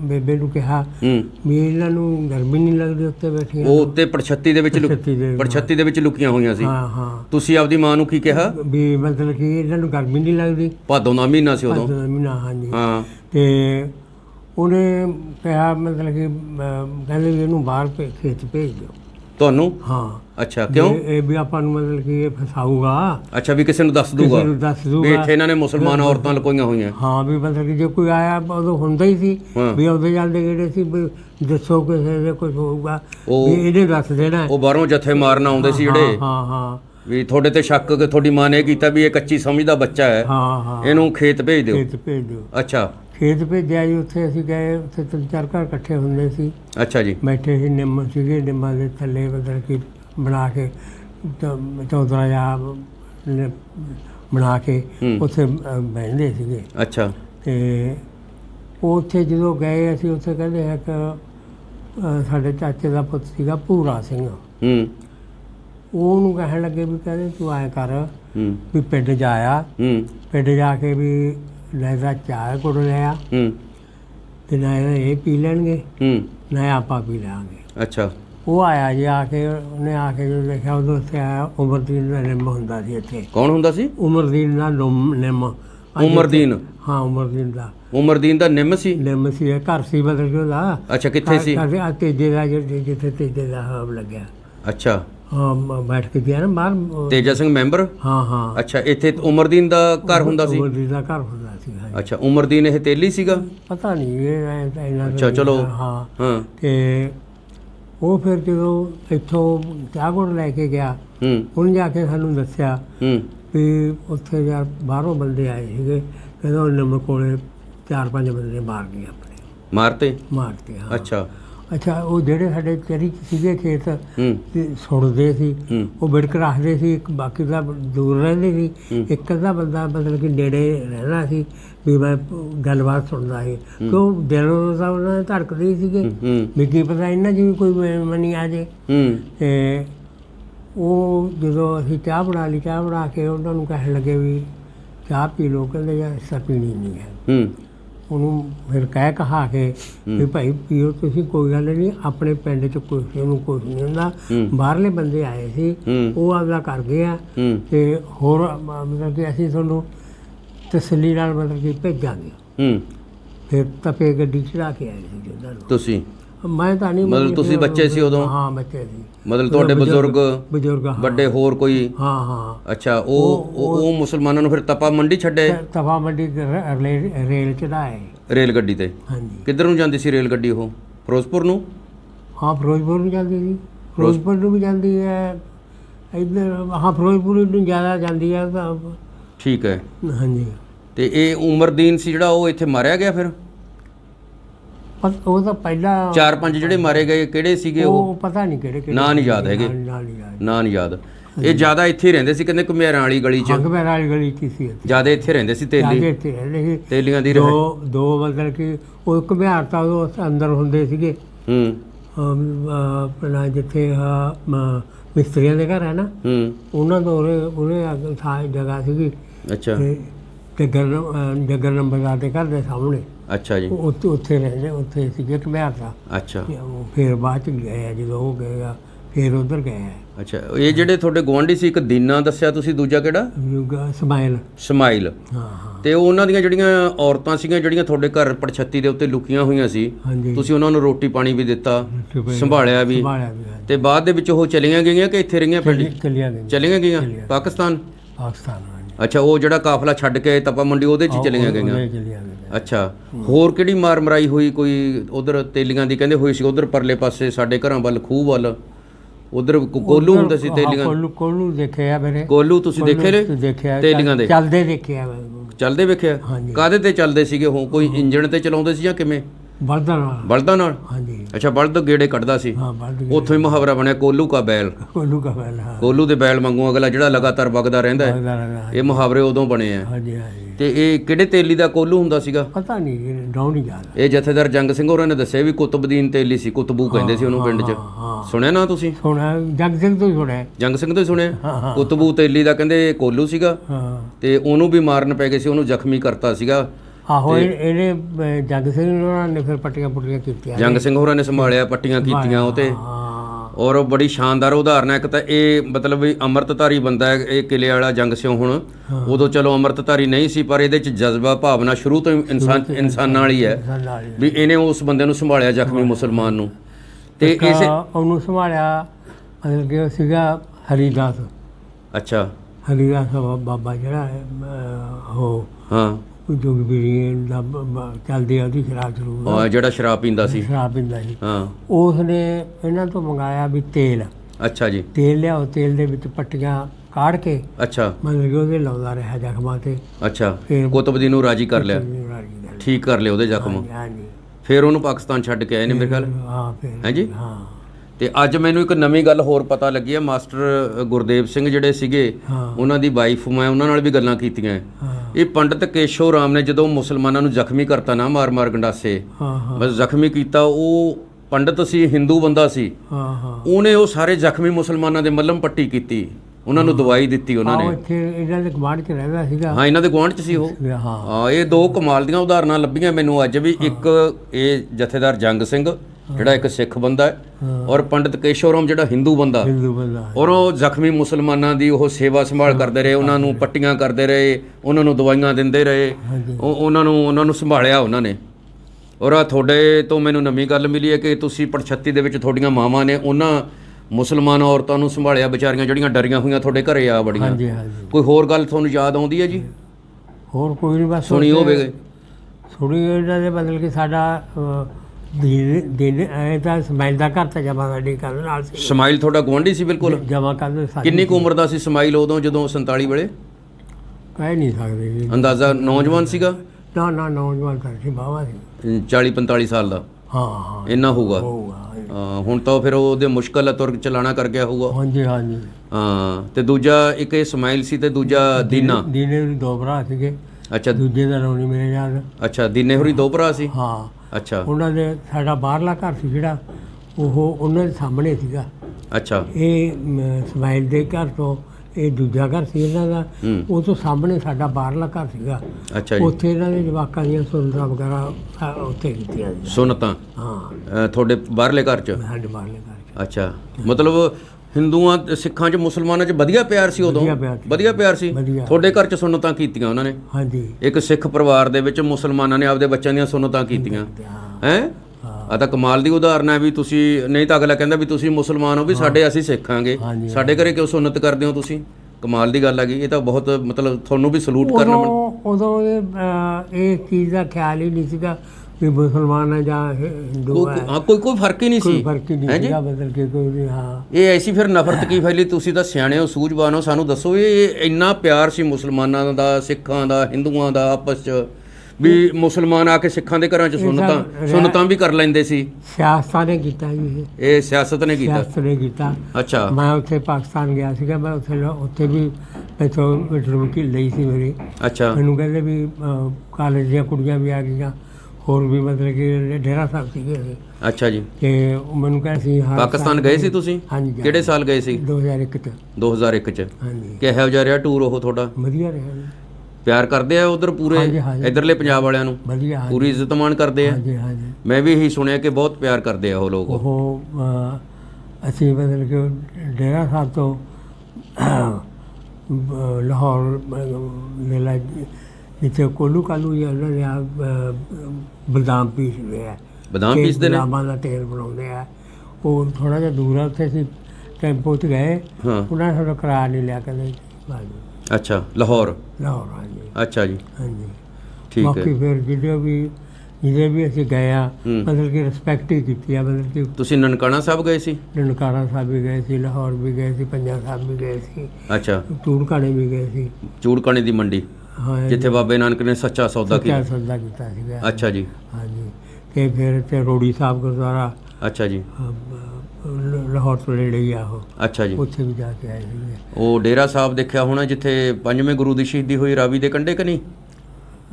ਬੇਬੇ ਨੂੰ ਕਿਹਾ ਵੀ ਇਹਨਾਂ ਨੂੰ ਗਰਮੀ ਨਹੀਂ ਲੱਗਦੀ ਉੱਤੇ ਬੈਠੀਆਂ ਉਹ ਉੱਤੇ ਪੜਛੱਤੀ ਦੇ ਵਿੱਚ ਲੁਕ ਛੱਤੀ ਦੇ ਦੇ ਵਿੱਚ ਲੁਕੀਆਂ ਹੋਈਆਂ ਸੀ। ਹਾਂ ਹਾਂ। ਤੁਸੀਂ ਆਪਦੀ ਮਾਂ ਨੂੰ ਕੀ ਕਿਹਾ? ਵੀ ਮਤਲਬ ਕਿ ਇਹਨਾਂ ਨੂੰ ਗਰਮੀ ਨਹੀਂ ਲੱਗਦੀ। ਭਾਦੋਂ ਦਾ ਮਹੀਨਾ ਸੀ ਉਦੋਂ। ਮਹੀਨਾ ਹਾਂਜੀ। ਹਾਂ। ਤੇ ਉਹਨੇ ਕਿਹਾ ਮਤਲਬ ਕਿ ਕਹਿੰਦੇ ਵੀ ਇਹਨੂੰ ਬਾਹਰ ਖੇਤ ਭੇਜ ਦਿਓ। ਤੁਹਾਨੂੰ? ਹਾਂ। ਅੱਛਾ ਕਿਉਂ? ਇਹ ਇਹ ਵੀ ਆਪਾਂ ਨੂੰ ਮਤਲਬ ਕਿ ਇਹ ਫਸਾਊਗਾ। ਅੱਛਾ ਵੀ ਕਿਸੇ ਨੂੰ ਦੱਸ ਦੂਗਾ ਕਿਸੇ ਨੂੰ ਦੱਸ ਵੀ ਦੂਗਾ ਇੱਥੇ ਇਹਨਾਂ ਨੇ ਮੁਸਲਮਾਨ ਔਰਤਾਂ ਲੁਕੋਈਆਂ ਹੋਈਆਂ। ਹਾਂ ਵੀ ਮਤਲਬ ਕਿ ਜੇ ਕੋਈ ਆਇਆ ਉਦੋਂ ਹੁੰਦਾ ਹੀ ਸੀ ਹਾਂ। ਵੀ ਉਹਦੇ ਜਾਂਦੇ ਜਿਹੜੇ ਸੀ ਵੀ ਦੱਸੋ ਕਿਸੇ ਦੇ ਕੁਝ ਹੋਊਗਾ। ਉਹ- ਵੀ ਇਹਨੇ ਦੱਸ ਦੇਣਾ ਹੈ। ਉਹ ਬਾਹਰੋਂ ਜੱਥੇ ਮਾਰਨ ਆਉਂਦੇ ਸੀ ਜਿਹੜੇ। ਹਾਂ ਹਾਂ ਵੀ ਤੁਹਾਡੇ ਤੇ ਸ਼ੱਕ ਕਿ ਤੁਹਾਡੀ ਮਾਂ ਨੇ ਇਹ ਕੀਤਾ ਵੀ ਇਹ ਕੱਚੀ ਸਮਝਦਾ ਬੱਚਾ ਹੈ। ਹਾਂ ਹਾਂ। ਇਹਨੂੰ ਖੇਤ ਭੇਜ ਦਿਓ। ਖੇਤ ਭੇਜ ਦਿਓ। ਅੱਛਾ। ਖੇਤ ਭੇਜਿਆ ਜੀ ਉੱਥੇ ਅਸੀਂ ਗਏ ਉੱਥੇ ਤਿੰਨ ਚਾਰ ਘਰ ਇਕੱਠੇ ਹੁੰਦੇ ਸੀ। ਅੱਛਾ ਜੀ। ਬੈਠੇ ਸੀ ਨਿੰਮ ਸੀਗੇ ਨਿੰਮਾਂ ਦੇ ਥੱਲੇ ਮਤਲਬ ਕਿ ਬਣਾ ਕੇ ਚੌਧਰਾ ਜਾਂ ਨ- ਬਣਾ ਕੇ ਹੂੰ। ਉੱਥੇ ਅ, ਬਹਿੰਦੇ ਸੀਗੇ। ਅੱਛਾ। ਤੇ ਉਹ ਉੱਥੇ ਜਦੋਂ ਗਏ ਅਸੀਂ ਉੱਥੇ ਕਹਿੰਦੇ ਇੱਕ ਅ, ਸਾਡੇ ਚਾਚੇ ਦਾ ਪੁੱਤ ਸੀਗਾ ਭੂਰਾ ਸਿੰਘ। ਹੂੰ। ਉਹ ਉਹਨੂੰ ਕਹਿਣ ਲੱਗੇ ਵੀ ਕਹਿੰਦੇ ਤੂੰ ਐਂ ਕਰ ਹੂੰ। ਵੀ ਪਿੰਡ ਜਾਇਆ ਹੂੰ। ਪਿੰਡ ਜਾ ਕੇ ਵੀ ਲੈ ਦਾ ਚਾਹ ਕੁੜ ਲਿਆ ਹੂੰ। ਤੇ ਨਾ ਇਹ ਪੀ ਲੈਣਗੇ ਹੂੰ। ਨਾ ਆਪਾਂ ਪੀ ਲਾਂਗੇ। ਅੱਛਾ। ਉਹ ਆਇਆ ਜੀ ਆ ਕੇ ਉਹਨੇ ਆ ਕੇ ਜਦੋਂ ਦੇਖਿਆ ਉਦੋਂ ਉੱਥੇ ਆਇਆ ਉਮਰਦੀਨ ਦਾ ਨਿੰਮ ਹੁੰਦਾ ਸੀ ਇੱਥੇ। ਕੌਣ ਹੁੰਦਾ ਸੀ? ਉਮਰਦੀਨ ਦਾ ਨੁੰਮ- ਉਮਰਦੀਨ? ਹਾਂ ਉਮਰਦੀਨ ਦਾ। ਉਮਰਦੀਨ ਦਾ ਨਿੰਮ ਸੀ? ਨਿੰਮ ਸੀ ਇਹ ਘਰ ਸੀ ਬਦਲ ਉਹਦਾ। ਅੱਛਾ ਕਿੱਥੇ ਸੀ? ਘਰ- ਆ ਤੇਜੇ ਦਾ ਜਿੱਥੇ ਤੇਜੇ ਦਾ ਹਬ ਲੱਗਿਆ। ਅੱਛਾ। ਹਾਂ ਮ- ਬੈਠ ਕੇ ਗਿਆ ਨਾ ਬਾਹਰ ਉਹ- ਤੇਜਾ ਸਿੰਘ ਮੈਂਬਰ? ਹਾਂ ਹਾਂ। ਅੱਛਾ ਇੱਥੇ ਉਮਰਦੀਨ ਦਾ ਘਰ ਹੁੰਦਾ ਸੀ? ਉਮਰਦੀਨ ਦਾ ਘਰ ਹੁੰਦਾ ਸੀ ਹਾਂ ਅੱਛਾ ਉਮਰਦੀਨ ਇਹ ਤੇਲੀ ਸੀਗਾ? ਪਤਾ ਨਹੀਂ ਇਹ ਐਂ ਤਾਂ ਇਹਨਾਂ ਦਾ ਅੱਛਾ, ਚਲੋ। ਹਾਂ। ਹਾਂ। ਤੇ ਉਹ ਫਿਰ ਜਦੋਂ ਇੱਥੋਂ ਚਾਹ ਗੁੜ ਲੈ ਕੇ ਗਿਆ ਹੂੰ। ਉਹਨੇ ਜਾ ਕੇ ਸਾਨੂੰ ਦੱਸਿਆ ਹੂੰ। ਵੀ ਉੱਥੇ ਯਾਰ ਬਾਹਰੋਂ ਬੰਦੇ ਆਏ ਸੀਗੇ ਕਹਿੰਦਾ ਉਹ ਨੰਬਰ ਕੋਲੇ ਚਾਰ ਪੰਜ ਬੰਦੇ ਮਾਰ ਗਏ ਆਪਣੇ। ਮਾਰਤੇ? ਮਾਰਤੇ ਹਾਂ। ਅੱਛਾ। ਅੱਛਾ ਉਹ ਜਿਹੜੇ ਸਾਡੇ ਚਰੀ 'ਚ ਸੀਗੇ ਖੇਤ ਤੇ ਸੁਣਦੇ ਸੀ ਉਹ ਵਿੜਕ ਰੱਖਦੇ ਸੀ ਇੱਕ ਬਾਕੀ ਦਾ ਦੂਰ ਰਹਿੰਦੇ ਸੀ। ਇੱਕ ਅੱਧਾ ਬੰਦਾ ਮਤਲਬ ਕਿ ਨੇੜੇ ਰਹਿੰਦਾ ਸੀ ਵੀ ਮੈਂ ਗੱਲਬਾਤ ਸੁਣਦਾ ਸੀ। ਕਿਉਂ ਦਿਲੋਂ ਤਾਂ ਉਹਨਾਂ ਦੇ ਧੜਕਦੇ ਸੀਗੇ ਵੀ ਕੀ ਪਤਾ ਇਹਨਾਂ ਵੀ ਕੋਈ ਮਨੀ ਆ ਜੇ। ਤੇ ਉਹ ਜਦੋਂ ਅਸੀਂ ਚਾਹ ਬਣਾ ਲਈ ਚਾਹ ਬਣਾ ਕੇ ਉਹਨਾਂ ਨੂੰ ਕਹਿਣ ਲੱਗੇ ਵੀ ਚਾਹ ਪੀ ਲਓ ਕਹਿੰਦੇ ਯਾਰ ਤਰ੍ਹਾਂ ਪੀਣੀ ਨਹੀਂ ਹੂੰ। ਉਹਨੂੰ ਫਿਰ ਕਹਿ ਕਹਾ ਕੇ ਵੀ ਭਾਈ ਪੀਓ ਤੁਸੀਂ ਕੋਈ ਗੱਲ ਨਹੀਂ ਆਪਣੇ ਪਿੰਡ 'ਚ ਕੋਈ ਨੂੰ ਕੁਝ ਨਹੀਂ ਹੁੰਦਾ। ਬਾਹਰਲੇ ਬੰਦੇ ਆਏ ਸੀ ਉਹ ਆਪਦਾ ਕਰ ਗਏ ਆ ਤੇ ਹੋਰ ਮਤਲਬ ਕਿ ਅਸੀਂ ਤੁਹਾਨੂੰ ਤਸੱਲੀ ਨਾਲ ਮਤਲਬ ਕਿ ਭੇਜਾਂਗੇ। ਹੂੰ। ਫਿਰ ਤਪੇ ਗੱਡੀ ਚੜਾ ਕੇ ਆਏ ਸੀ ਨੂੰ। ਤੁਸੀਂ? ਮੈਂ ਤਾਂ ਨਹੀਂ ਮਤਲਬ ਤੁਸੀਂ ਬੱਚੇ ਸੀ ਉਦੋਂ? ਹਾਂ ਬੱਚੇ ਸੀ। ਮਤਲਬ ਤੁਹਾਡੇ ਬਜ਼ੁਰਗ ਬਜ਼ੁਰਗ ਵੱਡੇ ਹੋਰ ਕੋਈ? ਹਾਂ ਹਾਂ। ਅੱਛਾ ਉਹ ਉਹ ਮੁਸਲਮਾਨਾਂ ਨੂੰ ਫਿਰ ਤਪਾ ਮੰਡੀ ਛੱਡੇ? ਤੇ ਤਵਾ ਮੰਡੀ ਰੇਲ ਰੇਲ ਚੜਾਏ। ਰੇਲ ਗੱਡੀ ਤੇ? ਹਾਂਜੀ। ਕਿੱਧਰ ਨੂੰ ਜਾਂਦੀ ਸੀ ਰੇਲ ਗੱਡੀ ਉਹ? ਫਿਰੋਜ਼ਪੁਰ ਨੂੰ? ਹਾਂ ਫਿਰੋਜ਼ਪੁਰ ਨੂੰ ਜਾਂਦੀ ਸੀ। ਫਿਰੋਜ਼ਪੁਰ ਨੂੰ ਵੀ ਜਾਂਦੀ ਹੈ। ਇੱਧਰ ਹਾਂ ਫਿਰੋਜ਼ਪੁਰ ਨੂੰ ਜ਼ਿਆਦਾ ਜਾਂਦੀ ਹੈ ਤਾਂ ਠੀਕ ਹੈ। ਹਾਂਜੀ। ਤੇ ਇਹ ਉਮਰਦੀਨ ਸੀ ਜਿਹੜਾ ਉਹ ਇੱਥੇ ਮਾਰਿਆ ਗਿਆ ਫਿਰ? ਉਹ ਤਾਂ ਪਹਿਲਾਂ ਚਾਰ ਪੰਜ ਜਿਹੜੇ ਮਾਰੇ ਗਏ ਕਿਹੜੇ ਸੀਗੇ ਉਹ? ਉਹ ਪਤਾ ਨਹੀਂ ਕਿਹੜੇ ਕਿਹੜੇ ਨਾਂ ਨਹੀਂ ਯਾਦ ਹੈਗੇ। ਨਾਂ- ਨਹੀਂ ਯਾਦ। ਨਾਂ ਨਹੀਂ ਯਾਦ। ਇਹ ਜ਼ਿਆਦਾ ਇੱਥੇ ਹੀ ਰਹਿੰਦੇ ਸੀ ਕਹਿੰਦੇ ਘੁਮਿਆਰਾਂ ਵਾਲੀ ਗਲੀ 'ਚ? ਅੰਗਬੇਰ ਵਾਲੀ ਗਲੀ ਚ ਸੀ ਇੱਥੇ। ਜ਼ਿਆਦਾ ਇੱਥੇ ਰਹਿੰਦੇ ਸੀ ਤੇਲੀ? ਤੇ ਰਹਿੰਦੇ ਸੀ। ਤੇਲੀਆਂ ਦੀ ਰਹੇ ਦੋ ਦੋ ਮਤਲਬ ਕਿ ਉਹ ਘੁਮਿਆਰ ਤਾਂ ਉਹ ਅੰਦਰ ਹੁੰਦੇ ਸੀਗੇ। ਹੂੰ। ਅਮ, ਅਹ, ਆਪਣਾ ਜਿੱਥੇ ਆਹ, ਮ- ਮਿਸਤਰੀਆਂ ਦੇ ਘਰ ਹੈ ਨਾ? ਹੂੰ। ਉਹਨਾਂ ਤੋਂ ਉਰੇ ਉਰੇ ਅੱਗੇ ਥਾਂ ਜਗ੍ਹਾ ਸੀਗੀ। ਅੱਛਾ। ਤੇ ਜੱਗਰ ਅਹ, ਜੱਗਰ ਨੰਬਰਦਾਰ ਦੇ ਘਰ ਦੇ ਸਾਹਮਣੇ। ਅੱਛਾ ਜੀ। ਉਹ ਉੱਥੇ ਉੱਥੇ ਰਹਿੰਦੇ ਉੱਥੇ ਸੀਗੇ ਘੁਮਿਆਰ ਦਾ ਅੱਛਾ। ਤੇ ਉਹ ਫਿਰ ਬਾਅਦ ਚ ਗਏ ਆ ਜਦੋਂ ਉਹ ਗਏ ਆ ਫਿਰ ਉਧਰ ਗਏ ਆ। ਅੱਛਾ ਇਹ ਜਿਹੜੇ ਤੁਹਾਡੇ ਗੁਆਂਢੀ ਸੀ ਇੱਕ ਦੀਨਾ ਦੱਸਿਆ ਤੁਸੀਂ ਦੂਜਾ ਕਿਹੜਾ? ਯੁਗਾ ਸਮਾਈਲ। ਸਮਾਈਲ। ਹਾਂ ਹਾਂ। ਤੇ ਉਹ ਉਹਨਾਂ ਦੀਆਂ ਜਿਹੜੀਆਂ ਔਰਤਾਂ ਸੀਗੀਆਂ ਜਿਹੜੀਆਂ ਤੁਹਾਡੇ ਘਰ ਪੜਛੱਤੀ ਦੇ ਉੱਤੇ ਲੁਕੀਆਂ ਹੋਈਆਂ ਸੀ ਹਾਂਜੀ। ਤੁਸੀਂ ਉਹਨਾਂ ਨੂੰ ਰੋਟੀ ਪਾਣੀ ਵੀ ਦਿੱਤਾ ਸੰਭਾਲਿਆ ਸੰਭਾਲਿਆ ਵੀ। ਵੀ ਹੈ ਤੇ ਬਾਅਦ ਦੇ ਵਿੱਚ ਉਹ ਚਲੀਆਂ ਗਈਆਂ ਕਿ ਇੱਥੇ ਰਹੀਆਂ ਪਿੰਡ 'ਚ? ਚਲੀਆਂ ਗਈਆਂ। ਚਲੀਆਂ ਗਈਆਂ? ਚਲੀਆਂ। ਪਾਕਿਸਤਾਨ? ਪਾਕਿਸਤਾਨ ਹਾਂਜੀ। ਅੱਛਾ ਉਹ ਜਿਹੜਾ ਕਾਫਲਾ ਛੱਡ ਕੇ ਤਪਾ ਮੰਡੀ ਉਹਦੇ 'ਚ ਹੀ ਚਲੀਆਂ ਗਈਆਂ। ਉਹਦੇ ਚਲੀਆਂ ਗਈਆਂ। ਅੱਛਾ ਹੋਰ ਕਿਹੜੀ ਮਾਰ ਮਰਾਈ ਹੋਈ? ਕੋਈ ਉਧਰ ਤੇਲੀਆਂ ਦੀ ਕਹਿੰਦੇ ਹੋਈ ਸੀ ਉਧਰ ਪਰਲੇ ਪਾਸੇ ਸਾਡੇ ਘਰਾਂ ਵੱਲ ਖੂਹ ਵੱਲ। ਉਧਰ ਕੋਲੂ ਹੁੰਦੇ ਸੀ ਤੇਲੀਆਂ? ਕੋਲੂ ਕੋਲੂ ਦੇਖਿਆ ਮੇਰੇ। ਕੋਲੂ ਤੁਸੀਂ ਦੇਖੇ ਨੇ? ਦੇਖਿਆ ਤੇਲੀਆਂ ਦੇ? ਚੱਲਦੇ ਦੇਖਿਆ। ਚੱਲਦੇ ਵੇਖਿਆ। ਕਾਦੇ ਤੇ ਚੱਲਦੇ ਸੀਗੇ ਉਹ ਕੋਈ ਇੰਜਣ ਤੇ ਚਲਾਉਂਦੇ ਸੀ ਜਾਂ ਕਿਵੇਂ? ਬਲਦਾਂ ਨਾਲ। ਬਲਦਾਂ ਨਾਲ? ਹਾਂਜੀ। ਅੱਛਾ ਬਲਦ ਗੇੜੇ ਕੱਢਦਾ ਸੀ। ਹਾਂ ਬਲਦ ਉੱਥੋਂ ਹੀ ਮੁਹਾਵਰਾ ਬਣਿਆ ਕੋਲੂ ਕਾ ਬੈਲ। ਕੋਲੂ ਕਾ ਬੈਲ ਹਾਂ। ਕੋਲੂ ਦੇ ਬੈਲ ਵਾਂਗੂ ਅਗਲਾ ਜਿਹੜਾ ਲਗਾਤਾਰ ਵਗਦਾ ਰਹਿੰਦਾ ਹੈ ਇਹ ਮੁਹਾਵਰੇ ਉਦੋਂ ਬਣੇ ਆ। ਹਾਂਜੀ ਹਾਂਜੀ। ਤੇ ਇਹ ਕਿਹੜੇ ਤੇਲੀ ਦਾ ਕੋਲੂ ਹੁੰਦਾ ਸੀਗਾ? ਪਤਾ ਨਹੀਂ ਡਾਉ ਨਹੀਂ ਯਾਦ। ਇਹ ਜਥੇਦਾਰ ਜੰਗ ਸਿੰਘ ਹੋਰਾਂ ਨੇ ਦੱਸਿਆ ਵੀ ਕੁਤਬਦੀਨ ਤੇਲੀ ਸੀ ਕੁਤਬੂ ਕਹਿੰਦੇ ਸੀ ਉਹਨੂੰ ਪਿੰਡ 'ਚ। ਸੁਣਿਆ ਨਾ ਤੁਸੀਂ? ਸੁਣਿਆ ਜਗ ਸਿੰਘ ਤੋਂ ਸੁਣਿਆ। ਜੰਗ ਸਿੰਘ ਤੋਂ ਹੀ ਸੁਣਿਆ? ਕੁਤਬੂ ਤੇਲੀ ਦਾ ਕਹਿੰਦੇ ਕੋਲੂ ਸੀਗਾ। ਹਾਂ। ਤੇ ਉਹਨੂੰ ਵੀ ਮਾਰਨ ਪੈ ਗਏ ਸੀ ਉਹਨੂੰ ਜ਼ਖਮੀ ਕਰਤਾ ਸੀਗਾ। ਆਹੋ ਇਹ- ਇਹਨੇ ਅਹ, ਜਗ ਸਿੰਘ ਉਹਨਾਂ ਨੇ ਫਿਰ ਪੱਟੀਆਂ ਪੁੱਟੀਆਂ ਕੀਤੀਆਂ ਜੰਗ ਸਿੰਘ ਹੋਰਾਂ ਨੇ ਸੰਭਾਲਿਆ ਪੱਟੀਆਂ ਕੀਤੀਆਂ ਉਹ ਤੇ। ਹਾਂ। ਔਰ ਉਹ ਬੜੀ ਸ਼ਾਨਦਾਰ ਉਦਾਹਰਨ ਹੈ। ਇੱਕ ਤਾਂ ਇਹ ਮਤਲਬ ਵੀ ਅੰਮ੍ਰਿਤਧਾਰੀ ਬੰਦਾ ਹੈ ਇਹ ਕਿਲੇ ਵਾਲਾ ਜੰਗ ਸਿਓ ਹੁਣ। ਉਦੋਂ ਚਲੋ ਅੰਮ੍ਰਿਤਧਾਰੀ ਨਹੀਂ ਸੀ ਪਰ ਇਹਦੇ ਚ ਜਜ਼ਬਾ ਭਾਵਨਾ ਸ਼ੁਰੂ ਤੋਂ ਹੀ ਇਨਸਾਨ ਇਨਸਾਨਾਂ ਵਾਲੀ ਹੈ ਨਾਲ ਹੀ। ਵੀ ਇਹਨੇ ਉਸ ਬੰਦੇ ਨੂੰ ਸੰਭਾਲਿਆ ਜ਼ਖਮੀ ਮੁਸਲਮਾਨ ਨੂੰ। ਤੇ ਇੱਕ ਇਸ ਉਹਨੂੰ ਸੰਭਾਲਿਆ ਮਤਲਬ ਕਿ ਉਹ ਸੀਗਾ ਹਰੀਦਾਸ। ਅੱਛਾ। ਹਰੀਦਾਸ ਬਾ- ਬਾਬਾ ਜਿਹੜਾ ਹੈ ਅਹ, ਉਹ। ਹਾਂ। ਜੋਗਬੀਰੀ ਦਾ ਬ- ਬ- ਚੱਲਦੀ ਆ ਉਹਦੀ ਸ਼ਰਾਬ ਸ਼ੁਰੂ ਉਹ ਜਿਹੜਾ ਸ਼ਰਾਬ ਪੀਂਦਾ ਸੀ। ਸ਼ਰਾਬ ਪੀਂਦਾ ਸੀ। ਹਾਂ। ਉਸ ਨੇ ਇਹਨਾਂ ਤੋਂ ਮੰਗਾਇਆ ਵੀ ਤੇਲ। ਅੱਛਾ ਜੀ। ਤੇਲ ਲਿਆਓ ਤੇਲ ਦੇ ਵਿੱਚ ਪੱਟੀਆਂ ਕਾੜ ਕੇ ਅੱਛਾ। ਮਤਲਬ ਕਿ ਉਹਦੇ ਲਾਉਂਦਾ ਰਿਹਾ ਜ਼ਖਮਾਂ ਤੇ। ਅੱਛਾ। ਫਿਰ ਕੁਤਬਦੀਨ ਨੂੰ ਰਾਜੀ ਕਰ ਲਿਆ। ਠੀਕ ਕਰ ਲਿਆ ਉਹਦੇ ਜ਼ਖਮ। ਹਾਂਜੀ ਫਿਰ ਉਹਨੂੰ ਪਾਕਿਸਤਾਨ ਛੱਡ ਕੇ ਆਏ ਨੇ ਮੇਰੇ ਖਿਆਲ? ਹਾਂ ਫਿਰ ਹਾਂਜੀ ਹਾਂ। ਤੇ ਅੱਜ ਮੈਨੂੰ ਇੱਕ ਨਵੀਂ ਗੱਲ ਹੋਰ ਪਤਾ ਲੱਗੀ ਹੈ ਮਾਸਟਰ ਗੁਰਦੇਵ ਸਿੰਘ ਜਿਹੜੇ ਸੀਗੇ ਹਾਂ। ਉਹਨਾਂ ਦੀ ਵਾਈਫ ਮੈਂ ਉਹਨਾਂ ਨਾਲ ਵੀ ਗੱਲਾਂ ਕੀਤੀਆਂ। ਹਾਂ। ਇਹ ਪੰਡਤ ਕੇਸ਼ੋ ਰਾਮ ਨੇ ਜਦੋਂ ਮੁਸਲਮਾਨਾਂ ਨੂੰ ਜ਼ਖਮੀ ਕਰਤਾ ਨਾ ਮਾਰ-ਮਾਰ ਗੰਡਾਸੇ ਹਾਂ ਹਾਂ। ਬਸ ਜ਼ਖਮੀ ਕੀਤਾ ਉਹ ਪੰਡਤ ਸੀ ਹਿੰਦੂ ਬੰਦਾ ਸੀ। ਹਾਂ ਹਾਂ। ਉਹਨੇ ਉਹ ਸਾਰੇ ਜ਼ਖਮੀ ਮੁਸਲਮਾਨਾਂ ਦੇ ਮੱਲਮ ਪੱਟੀ ਕੀਤੀ। ਉਹਨਾਂ ਨੂੰ ਦਵਾਈ ਦਿੱਤੀ ਉਹਨਾਂ ਨੇ। ਇੱਥੇ ਇਹਨਾਂ ਦੇ ਗਵਾਂਢ ਚ ਰਹਿੰਦਾ ਸੀਗਾ। ਹਾਂ ਇਹਨਾਂ ਦੇ ਗੁਆਂਢ 'ਚ ਸੀ ਉਹ। ਹਾਂ। ਹਾਂ ਇਹ ਦੋ ਕਮਾਲ ਦੀਆਂ ਉਦਾਹਰਨਾਂ ਲੱਭੀਆਂ ਮੈਨੂੰ ਅੱਜ ਵੀ। ਇੱਕ ਇਹ ਜਥੇਦਾਰ ਜੰਗ ਸਿੰਘ ਜਿਹੜਾ ਇੱਕ ਸਿੱਖ ਬੰਦਾ ਹੈ। ਔਰ ਪੰਡਤ ਕੇਸ਼ਵਰਾਮ ਜਿਹੜਾ ਹਿੰਦੂ ਬੰਦਾ ਹਿੰਦੂ ਬੰਦਾ ਔਰ ਉਹ ਜ਼ਖਮੀ ਮੁਸਲਮਾਨਾਂ ਦੀ ਉਹ ਸੇਵਾ ਸੰਭਾਲ ਕਰਦੇ ਰਹੇ ਉਹਨਾਂ ਨੂੰ ਪੱਟੀਆਂ ਕਰਦੇ ਰਹੇ ਉਹਨਾਂ ਨੂੰ ਦਵਾਈਆਂ ਦਿੰਦੇ ਰਹੇ ਉਹ ਉਹਨਾਂ ਨੂੰ ਉਹਨਾਂ ਨੂੰ ਸੰਭਾਲਿਆ ਉਹਨਾਂ ਨੇ। ਔਰ ਆਹ ਤੁਹਾਡੇ ਤੋਂ ਮੈਨੂੰ ਨਵੀਂ ਗੱਲ ਮਿਲੀ ਹੈ ਕਿ ਤੁਸੀਂ ਪੜਛੱਤੀ ਦੇ ਵਿੱਚ ਤੁਹਾਡੀਆਂ ਮਾਵਾਂ ਨੇ ਉਹਨਾਂ ਮੁਸਲਮਾਨ ਔਰਤਾਂ ਨੂੰ ਸੰਭਾਲਿਆ ਵਿਚਾਰੀਆਂ ਜਿਹੜੀਆਂ ਡਰੀਆਂ ਹੋਈਆਂ ਤੁਹਾਡੇ ਘਰੇ ਆ ਬੜੀਆਂ। ਹਾਂਜੀ ਹਾਂਜੀ। ਕੋਈ ਹੋਰ ਗੱਲ ਤੁਹਾਨੂੰ ਯਾਦ ਆਉਂਦੀ ਹੈ ਜੀ? ਹੋਰ ਕੋਈ ਨਹੀਂ ਬਸ ਸੁਣੀ ਹੋਵੇ ਸੁਣੀ ਇਹਨਾਂ ਦੇ ਬਦਲ ਕੇ ਸਾਡਾ ਦਿਨ ਦਿਨ ਐ ਤਾਂ ਸਮਾਈਲ ਦਾ ਘਰ ਤਾਂ ਜਮਾ ਸਾਡੀ ਕਰਨ ਨਾਲ ਸੀ। ਸਮਾਈਲ ਤੁਹਾਡਾ ਗੁਆਂਢੀ ਸੀ ਬਿਲਕੁਲ? ਜਮਾ ਕਰਨ ਸਾਡੀ ਕਿੰਨੀ ਕੁ ਉਮਰ ਦਾ ਸੀ ਸਮਾਈਲ ਉਦੋਂ ਜਦੋਂ 47 ਵੇਲੇ? ਕਹਿ ਨਹੀਂ ਸਕਦੇ ਜੀ। ਅੰਦਾਜ਼ਾ ਨੌਜਵਾਨ ਸੀਗਾ? ਨਾ ਨਾ ਨੌਜਵਾਨ ਤਾਂ ਸੀ ਬਾਵਾ ਸੀ। 40 45 ਸਾਲ ਦਾ? ਹਾਂ ਹਾਂ। ਇੰਨਾ ਹੋਊਗਾ? ਹੋਊਗਾ ਹਾਂ, ਹੁਣ ਤਾਂ ਫਿਰ ਉਹਦੇ ਮੁਸ਼ਕਲ ਤੁਰ ਚਲਾਣਾ ਕਰ ਗਿਆ ਹੋਊਗਾ। ਹਾਂਜੀ ਹਾਂਜੀ। ਹਾਂ ਤੇ ਦੂਜਾ ਇੱਕ ਇਹ ਸਮਾਈਲ ਸੀ ਤੇ ਦੂਜਾ ਦੀਨਾ ਦੀਨੇ? ਦੋ ਭਰਾ ਸੀਗੇ। ਅੱਛਾ। ਦੂਜੇ ਦਾ ਨਾਮ ਨਹੀਂ ਮੇਰੇ ਯਾਦ। ਅੱਛਾ ਦੀਨੇ ਹੋਰੀ ਦੋ ਭਰਾ ਸੀ? ਹਾਂ। ਅੱਛਾ। ਉਹਨਾਂ ਦੇ ਸਾਡਾ ਬਾਹਰਲਾ ਘਰ ਸੀ ਜਿਹੜਾ ਉਹ ਉਹਨਾਂ ਦੇ ਸਾਹਮਣੇ ਸੀਗਾ। ਅੱਛਾ। ਇਹ ਸਮਾਈਲ ਦੇ ਘਰ ਤੋਂ ਇਹ ਦੂਜਾ ਘਰ ਸੀ ਇਹਨਾਂ ਦਾ। ਉਹ ਤੋਂ ਸਾਹਮਣੇ ਸਾਡਾ ਬਾਹਰਲਾ ਘਰ ਸੀਗਾ। ਅੱਛਾ ਜੀ। ਉੱਥੇ ਇਹਨਾਂ ਦੇ ਜਵਾਕਾਂ ਦੀਆਂ ਸੁੰਦਰਾਂ ਵਗੈਰਾ ਉੱਥੇ ਕੀਤੀਆਂ ਸੁਨਤਾਂ? ਹਾਂ। ਤੁਹਾਡੇ ਬਾਹਰਲੇ ਘਰ ਚ? ਸਾਡੇ ਬਾਹਰਲੇ ਘਰ 'ਚ। ਅੱਛਾ। ਮਤਲਬ ਹਿੰਦੂਆਂ ਤੇ ਸਿੱਖਾਂ ਚ ਮੁਸਲਮਾਨਾਂ ਚ ਵਧੀਆ ਪਿਆਰ ਸੀ ਉਦੋਂ? ਵਧੀਆ ਪਿਆਰ ਸੀ। ਵਧੀਆ ਪਿਆਰ ਸੀ? ਵਧੀਆ। ਤੁਹਾਡੇ ਘਰ ਚ ਸੁਨਤਾਂ ਕੀਤੀਆਂ ਉਹਨਾਂ ਨੇ? ਹਾਂਜੀ। ਇੱਕ ਸਿੱਖ ਪਰਿਵਾਰ ਦੇ ਵਿੱਚ ਮੁਸਲਮਾਨਾਂ ਨੇ ਆਪਦੇ ਬੱਚਿਆਂ ਦੀਆਂ ਸੁਨਤਾਂ ਕੀਤੀਆਂ। ਹਾਂ। ਹੈ? ਹਾਂ। ਆ ਤਾਂ ਕਮਾਲ ਦੀ ਉਦਾਹਰਨ ਹੈ ਵੀ ਤੁਸੀਂ ਨਹੀਂ ਤਾਂ ਅਗਲਾ ਕਹਿੰਦਾ ਵੀ ਤੁਸੀਂ ਮੁਸਲਮਾਨ ਹੋ ਵੀ ਸਾਡੇ ਅਸੀਂ ਸਿੱਖਾਂਗੇ ਹਾਂਜੀ, ਸਾਡੇ ਘਰੇ ਕਿਉਂ ਸੁਨਨਤ ਕਰਦੇ ਹੋ ਤੁਸੀਂ? ਕਮਾਲ ਦੀ ਗੱਲ ਹੈਗੀ ਇਹ ਤਾਂ ਬਹੁਤ ਮਤਲਬ ਤੁਹਾਨੂੰ ਵੀ ਸਲੂਟ ਕਰਨਾ ਉਦੋਂ ਉਦੋਂ ਇਹ ਅਹ, ਇਹ ਚੀਜ਼ ਦਾ ਖਿਆਲ ਹੀ ਨਹੀਂ ਸੀਗਾ। ਵੀ ਮੁਸਲਮਾਨ ਹੈ ਜਾਂ ਹਿੰਦੂ ਹੈ। ਹਾਂ ਕੋਈ ਕੋਈ ਫ਼ਰਕ ਹੀ ਨਹੀਂ ਕੋਈ ਸੀ। ਫ਼ਰਕ ਹੀ ਨਹੀਂ ਜੀ? ਸੀਗਾ ਬਦਲ ਕੇ ਕੋਈ ਵੀ ਹਾਂ। ਇਹ ਐਸੀ ਫਿਰ ਨਫ਼ਰਤ ਕੀ ਫੈਲੀ? ਤੁਸੀਂ ਤਾਂ ਸਿਆਣੇ ਹੋ ਸੂਝਵਾਨ ਹੋ ਸਾਨੂੰ ਦੱਸੋ ਇਹ ਇੰਨਾ ਪਿਆਰ ਸੀ ਮੁਸਲਮਾਨਾਂ ਦਾ ਸਿੱਖਾਂ ਦਾ ਹਿੰਦੂਆਂ ਦਾ ਆਪਸ 'ਚ ਵੀ ਮੁਸਲਮਾਨ ਆ ਕੇ ਸਿੱਖਾਂ ਦੇ ਘਰਾਂ 'ਚ ਸੁਨਤਾਂ ਤਾਂ ਸੁਨਤਾਂ ਵੀ ਕਰ ਲੈਂਦੇ ਸੀ। ਸਿਆਸਤਾਂ ਨੇ ਕੀਤਾ ਜੀ ਇਹ। ਇਹ ਸਿਆਸਤ ਨੇ ਕੀਤਾ? ਸਿਆਸਤ ਨੇ ਕੀਤਾ। ਅੱਛਾ। ਮੈਂ ਉੱਥੇ ਪਾਕਿਸਤਾਨ ਗਿਆ ਸੀਗਾ ਮੈਂ ਉੱਥੇ ਉੱਥੇ ਵੀ ਮੈਥੋਂ ਇੰਟਰਵਿਊ ਲਈ ਸੀ ਮੇਰੀ। ਅੱਛਾ। ਮੈਨੂੰ ਕਹਿੰਦੇ ਵੀ ਕਾਲਜ ਦੀਆਂ ਕੁੜੀਆਂ ਵੀ ਆ ਗਈਆਂ। ਹੋਰ ਵੀ ਮਤਲਬ ਕਿ ਡੇਰਾ ਸਾਹਿਬ ਸੀਗੇ ਅਸੀਂ। ਅੱਛਾ ਜੀ। ਤੇ ਉਹ ਮੈਨੂੰ ਕਹਿੰਦੇ ਸੀ ਹਰ ਪਾਕਿਸਤਾਨ ਗਏ ਸੀ ਤੁਸੀਂ? ਹਾਂਜੀ। ਕਿਹੜੇ ਸਾਲ ਗਏ ਸੀ? 2001 ਚ। 2001 ਚ। ਹਾਂਜੀ। ਕਿਹੋ ਜਿਹਾ ਰਿਹਾ ਟੂਰ ਉਹ ਤੁਹਾਡਾ? ਵਧੀਆ ਰਿਹਾ ਜੀ। ਪਿਆਰ ਕਰਦੇ ਆ ਉਧਰ ਪੂਰੇ ਹਾਂਜੀ, ਹਾਂਜੀ। ਇਧਰਲੇ ਪੰਜਾਬ ਵਾਲਿਆਂ ਨੂੰ? ਵਧੀਆ ਹਾਂਜੀ। ਪੂਰੀ ਇੱਜ਼ਤ ਮਾਣ ਕਰਦੇ ਆ? ਹਾਂਜੀ ਹਾਂਜੀ। ਮੈਂ ਵੀ ਇਹੀ ਸੁਣਿਆ ਕਿ ਬਹੁਤ ਪਿਆਰ ਕਰਦੇ ਆ ਉਹ ਲੋਕ। ਉਹ ਅਹ, ਅਸੀਂ ਮਤਲਬ ਕਿ ਡੇਰਾ ਸਾਹਿਬ ਤੋਂ ਅਹ, ਲਾਹੌਰ ਨੇ ਲਾ ਜਿੱਥੇ ਕੋਲੂ ਕਾਲੂ ਜਾਂ ਉਹਨਾਂ ਨੇ ਆ ਬਦਾਮ ਪੀਸਦੇ ਆ। ਬਦਾਮ ਪੀਸਦੇ ਨੇ? ਬਦਾਮਾਂ ਦਾ ਤੇਲ ਬਣਾਉਂਦੇ ਆ। ਉਹ ਥੋੜਾ ਜਿਹਾ ਦੂਰ ਆ ਉੱਥੇ ਅਸੀਂ ਟੈਂਪੋ 'ਚ ਗਏ। ਉਹਨਾਂ ਨੇ ਕਿਰਾਇਆ ਨਹੀਂ ਲਿਆ ਕਹਿੰਦੇ ਬਾਜੀ ਅੱਛਾ ਲਾਹੌਰ? ਲਾਹੌਰ ਹਾਂਜੀ। ਅੱਛਾ ਜੀ। ਹਾਂਜੀ। ਠੀਕ ਹੈ। ਬਾਕੀ ਫਿਰ ਜਿਹੜੇ ਵੀ ਜਿਹਦੇ ਵੀ ਅਸੀਂ ਗਏ ਆ। ਮਤਲਬ ਕਿ ਰਿਸਪੈਕਟ ਹੀ ਕੀਤੀ ਆ ਮਤਲਬ ਕਿ ਤੁਸੀਂ ਨਨਕਾਣਾ ਸਾਹਿਬ ਗਏ ਸੀ? ਨਨਕਾਣਾ ਸਾਹਿਬ ਵੀ ਗਏ ਸੀ ਲਾਹੌਰ ਵੀ ਗਏ ਸੀ ਪੰਜਾਬ ਸਾਹਿਬ ਵੀ ਗਏ ਸੀ। ਅੱਛਾ। ਤੂੜਕਾਣੇ ਵੀ ਗਏ ਸੀ। ਚੂੜਕਾਣੇ ਦੀ ਮੰਡੀ? ਹਾਂ ਜਿੱਥੇ ਬਾਬੇ ਨਾਨਕ ਨੇ ਸੱਚਾ ਸੌਦਾ ਕਿਆ ਕੀਤਾ। ਸੌਦਾ ਕੀਤਾ ਸੀਗਾ। ਅੱਛਾ ਜੀ। ਹਾਂਜੀ। ਤੇ ਫਿਰ ਤੇ ਰੋੜੀ ਸਾਹਿਬ ਗੁਰਦੁਆਰਾ ਅੱਛਾ ਜੀ। ਅਮ, ਲ- ਲਾਹੌਰ ਤੋਂ ਨੇੜੇ ਹੀ ਆ ਉਹ। ਅੱਛਾ ਜੀ। ਉੱਥੇ ਵੀ ਜਾ ਕੇ ਆਏ ਸੀਗੇ। ਉਹ ਡੇਰਾ ਸਾਹਿਬ ਦੇਖਿਆ ਹੋਣਾ ਜਿੱਥੇ ਪੰਜਵੇਂ ਗੁਰੂ ਦੀ ਸ਼ਹੀਦੀ ਹੋਈ ਰਾਵੀ ਦੇ ਕੰਢੇ ਕਨੀ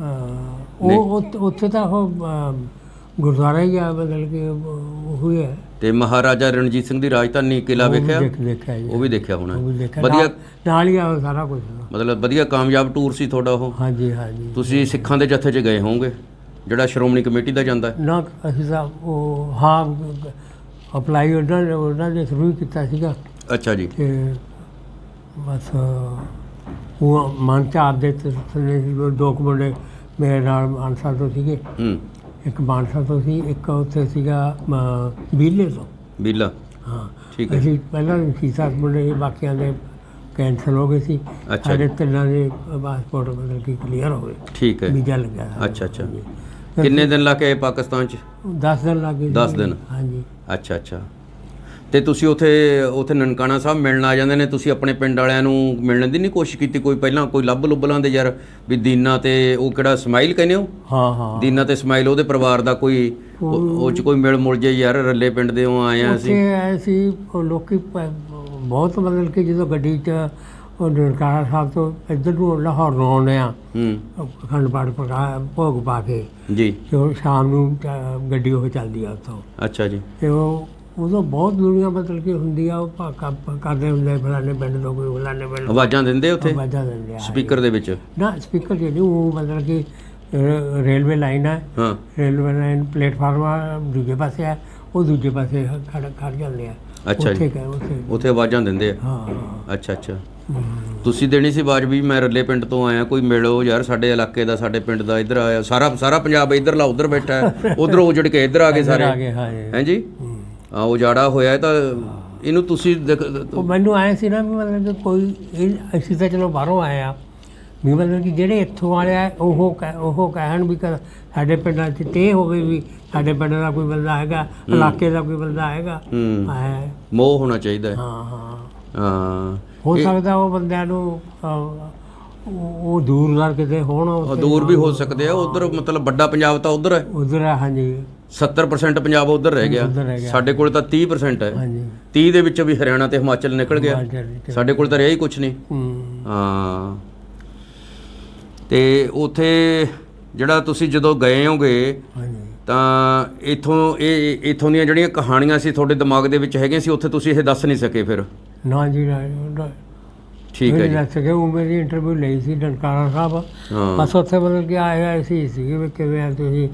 ਅਹ, ਉਹ ਉੱਥੇ- ਉੱਥੇ ਤਾਂ ਉਹ ਅਮ, ਗੁਰਦੁਆਰਾ ਹੀ ਆ ਬਦਲ ਕੇ ਉਹ ਹੀ ਹੈ ਤੇ ਮਹਾਰਾਜਾ ਰਣਜੀਤ ਸਿੰਘ ਦੀ ਰਾਜਧਾਨੀ ਕਿਲਾ ਵੇਖਿਆ? ਦੇਖ ਦੇਖਿਆ ਜੀ। ਉਹ ਵੀ ਦੇਖਿਆ ਹੋਣਾ। ਉਹ ਵੀ ਦੇਖਿਆ। ਵਧੀਆ ਨਾਲ- ਨਾਲ ਹੀ ਆ ਸਾਰਾ ਕੁਝ ਮਤਲਬ ਵਧੀਆ ਕਾਮਯਾਬ ਟੂਰ ਸੀ ਤੁਹਾਡਾ ਉਹ? ਹਾਂਜੀ ਹਾਂਜੀ। ਤੁਸੀਂ ਸਿੱਖਾਂ ਦੇ ਜਥੇ 'ਚ ਗਏ ਹੋਵੋਗੇ? ਜਿਹੜਾ ਸ਼੍ਰੋਮਣੀ ਕਮੇਟੀ ਦਾ ਜਾਂਦਾ ਹੈ? ਨਾ ਅਸੀਂ ਤਾਂ ਉਹ ਹਾਂ ਅਪਲਾਈ ਉਹਨਾਂ ਨੇ ਉਹਨਾਂ ਥਰੂ ਹੀ ਕੀਤਾ ਸੀਗਾ। ਅੱਛਾ ਜੀ। ਤੇ ਬਸ ਉਹ ਮਨ ਚ ਆਪਦੇ ਕੁ ਮੁੰਡੇ ਮੇਰੇ ਨਾਲ ਮਾਨਸਾ ਤੋਂ ਸੀਗੇ। ਹੂੰ। ਇੱਕ ਮਾਨਸਾ ਤੋਂ ਸੀ ਇੱਕ ਉੱਥੇ ਸੀਗਾ ਬੀਲੇ ਤੋਂ। ਬੀਲਾ। ਹਾਂ। ਠੀਕ ਹੈ। ਅਸੀਂ ਪਹਿਲਾਂ ਵੀ ਸੀ ਸੱਤ ਮੁੰਡੇ ਸੀ, ਬਾਕੀਆਂ ਦੇ ਕੈਂਸਲ ਹੋ ਗਏ ਸੀ। ਅੱਛਾ। ਸਾਡੇ ਤਿੰਨਾਂ ਦੇ ਪਾਸਪੋਰਟ ਮਤਲਬ ਕਿ ਕਲੀਅਰ ਹੋ ਗਏ। ਠੀਕ ਹੈ। ਵੀਜ਼ਾ ਲੱਗਿਆ ਸਾਡਾ। ਅੱਛਾ, ਅੱਛਾ। ਕਿੰਨੇ ਦਿਨ ਲਾ ਕੇ ਆਏ ਪਾਕਿਸਤਾਨ 'ਚ? 10 ਦਿਨ ਲੱਗੇ ਦਸ ਦਿਨ। ਹਾਂਜੀ। ਅੱਛਾ ਅੱਛਾ। ਤੇ ਤੁਸੀਂ ਉਥੇ ਉਥੇ ਨਨਕਾਣਾ ਸਾਹਿਬ ਮਿਲਣ ਆ ਜਾਂਦੇ ਨੇ ਤੁਸੀਂ ਆਪਣੇ ਪਿੰਡ ਵਾਲਿਆਂ ਨੂੰ ਮਿਲਣ ਦੀ ਨਹੀਂ ਕੋਸ਼ਿਸ਼ ਕੀਤੀ ਕੋਈ ਪਹਿਲਾਂ ਕੋਈ ਲੱਭ ਲੁੱਭ ਲਾਂਦੇ ਯਾਰ ਵੀ ਦੀਨਾ ਤੇ ਉਹ ਕਿਹੜਾ ਸਮਾਈਲ ਕਹਿੰਦੇ ਹੋ? ਹਾਂ ਹਾਂ। ਦੀਨਾ ਤੇ ਸਮਾਈਲ ਉਹਦੇ ਪਰਿਵਾਰ ਦਾ ਕੋਈ ਉਹ ਚ ਕੋਈ ਮਿਲ ਮੁਲ ਜੇ ਯਾਰ ਰੱਲੇ ਪਿੰਡ ਦੇ ਉਹ ਆਏ ਆ ਅਸੀਂ? ਉੱਥੇ ਆਏ ਸੀ ਲੋਕੀ ਬਹੁਤ ਮਤਲਬ ਕਿ ਜਦੋਂ ਗੱਡੀ 'ਚ ਉਹ ਨਨਕਾਣਾ ਸਾਹਿਬ ਤੋਂ ਇੱਧਰ ਨੂੰ ਲਾਹੌਰ ਨੂੰ ਆਉਂਦੇ ਆ ਹੂੰ। ਅਖੰਡ ਪਾਠ ਪਕਾ ਭੋਗ ਪਾ ਕੇ ਜੀ। ਤੇ ਉਹ ਸ਼ਾਮ ਨੂੰ ਗੱਡੀ ਉਹ ਚੱਲਦੀ ਆ ਉੱਥੋਂ। ਅੱਛਾ ਜੀ। ਤੇ ਉਹ ਉਦੋਂ ਬਹੁਤ ਦੁਨੀਆ ਮਤਲਬ ਕਿ ਹੁੰਦੀ ਆ ਉਹ ਭਾ- ਕ- ਕਰਦੇ ਹੁੰਦੇ ਫਲਾਣੇ ਪਿੰਡ ਤੋਂ ਕੋਈ ਫਲਾਣੇ ਪਿੰਡ ਆਵਾਜ਼ਾਂ ਦਿੰਦੇ ਉਥੇ? ਆਵਾਜ਼ਾਂ ਦਿੰਦੇ ਆ ਸਪੀਕਰ ਦੇ ਵਿੱਚ? ਨਾ ਸਪੀਕਰ ਜਿਹੜੀ ਉਹ ਮਤਲਬ ਕਿ ਰੇਲਵੇ ਲਾਈਨ ਹੈ ਹਾਂ। ਰੇਲਵੇ ਲਾਈਨ ਪਲੇਟਫਾਰਮ ਆ, ਦੂਜੇ ਪਾਸੇ ਆ ਉਹ ਦੂਜੇ ਪਾਸੇ ਖੜ ਖੜ ਜਾਂਦੇ ਆ। ਅੱਛਾ ਉੱਥੇ ਜੀ ਉੱਥੇ। ਉਥੇ ਆਵਾਜ਼ਾਂ ਦਿੰਦੇ ਆ? ਹਾਂ। ਅੱਛਾ ਅੱਛਾ। ਤੁਸੀਂ ਦੇਣੀ ਸੀ ਆਵਾਜ਼ ਵੀ ਮੈਂ ਰੱਲੇ ਪਿੰਡ ਤੋਂ ਆਇਆ ਕੋਈ ਮਿਲੋ ਯਾਰ ਸਾਡੇ ਇਲਾਕੇ ਦਾ ਸਾਡੇ ਪਿੰਡ ਦਾ ਇੱਧਰ ਆਇਆ ਸਾਰਾ ਸਾਰਾ ਪੰਜਾਬ ਇੱਧਰਲਾ ਉੱਧਰ ਬੈਠਾ ਹੈ ਉਧਰ ਉਜੜ ਕੇ ਇੱਧਰ ਆ ਗਏ ਸਾਰੇ। ਆ ਉਜਾੜਾ ਹੋਇਆ ਤਾਂ ਇਹਨੂੰ ਤੁਸੀਂ ਦੇਖ- ਉਹ ਮੈਨੂੰ ਆਏ ਸੀ ਨਾ ਵੀ ਮਤਲਬ ਕਿ ਕੋਈ ਇਹ ਅਸੀਂ ਤਾਂ ਚਲੋ ਬਾਹਰੋਂ ਆਏ ਆ। ਵੀ ਮਤਲਬ ਕਿ ਜਿਹੜੇ ਇੱਥੋਂ ਵਾਲੇ ਆ ਉਹ ਕਹਿ- ਉਹ ਕਹਿਣ ਵੀ ਕ- ਸਾਡੇ ਪਿੰਡਾਂ 'ਚ ਤੇ ਹੋਵੇ ਵੀ ਸਾਡੇ ਪਿੰਡ ਦਾ ਕੋਈ ਬੰਦਾ ਹੈਗਾ ਇਲਾਕੇ ਦਾ ਕੋਈ ਬੰਦਾ ਹੈਗਾ ਹੂੰ। ਹੈ ਮੋਹ ਹੋਣਾ ਚਾਹੀਦਾ ਹੈ। ਹਾਂ ਹਾਂ। ਹਾਂ। ਹੋ ਇਹ- ਸਕਦਾ ਉਹ ਬੰਦਿਆਂ ਨੂੰ ਅਹ, ਉਹ ਦੂਰ ਦਾ ਕਿਤੇ ਹੋਣ ਉਹ ਦੂਰ ਵੀ ਹੋ ਸਕਦੇ ਆ ਉਧਰ ਮਤਲਬ ਵੱਡਾ ਪੰਜਾਬ ਤਾਂ ਉਧਰ ਹੈ। ਉਧਰ ਹਾਂਜੀ। 70% ਪੰਜਾਬ ਉਧਰ ਰਹਿ ਗਿਆ। ਉੱਧਰ ਰਹਿ ਗਿਆ। ਸਾਡੇ ਕੋਲ ਤਾਂ 30% ਹੈ। ਹਾਂਜੀ। 30 ਦੇ ਵਿੱਚੋਂ ਵੀ ਹਰਿਆਣਾ ਤੇ ਹਿਮਾਚਲ ਨਿਕਲ ਗਿਆ। ਹਿਮਾਚਲ। ਸਾਡੇ ਕੋਲ ਤਾਂ ਰਿਹਾ ਹੀ ਕੁਝ ਨਹੀਂ। ਹੂੰ। ਹਾਂ। ਤੇ ਉਥੇ ਜਿਹੜਾ ਤੁਸੀਂ ਜਦੋਂ ਗਏ ਹੋਗੇ ਹਾਂਜੀ। ਤਾਂ ਇਥੋਂ ਇਹ ਇਥੋਂ ਦੀਆਂ ਜਿਹੜੀਆਂ ਕਹਾਣੀਆਂ ਸੀ ਤੁਹਾਡੇ ਦਿਮਾਗ ਦੇ ਵਿੱਚ ਹੈਗੀਆਂ ਸੀ ਉੱਥੇ ਤੁਸੀਂ ਇਹ ਦੱਸ ਨਹੀਂ ਸਕੇ ਫਿਰ? ਨਾ ਜੀ ਨਾ ਨਾ। ਠੀਕ ਹੈ ਜੀ। ਲੱਗ ਸਕੇ ਉਹ ਮੇਰੀ ਇੰਟਰਵਿਊ ਲਈ ਸੀ ਡਨਕਾਰਾ ਸਾਹਿਬ। ਹਾਂ। ਬਸ ਉੱਥੇ ਮਤਲਬ ਕਿ ਆਏ ਹੋਏ ਸੀ ਵੀ ਕਿਵੇਂ ਆ ਤੁਸੀਂ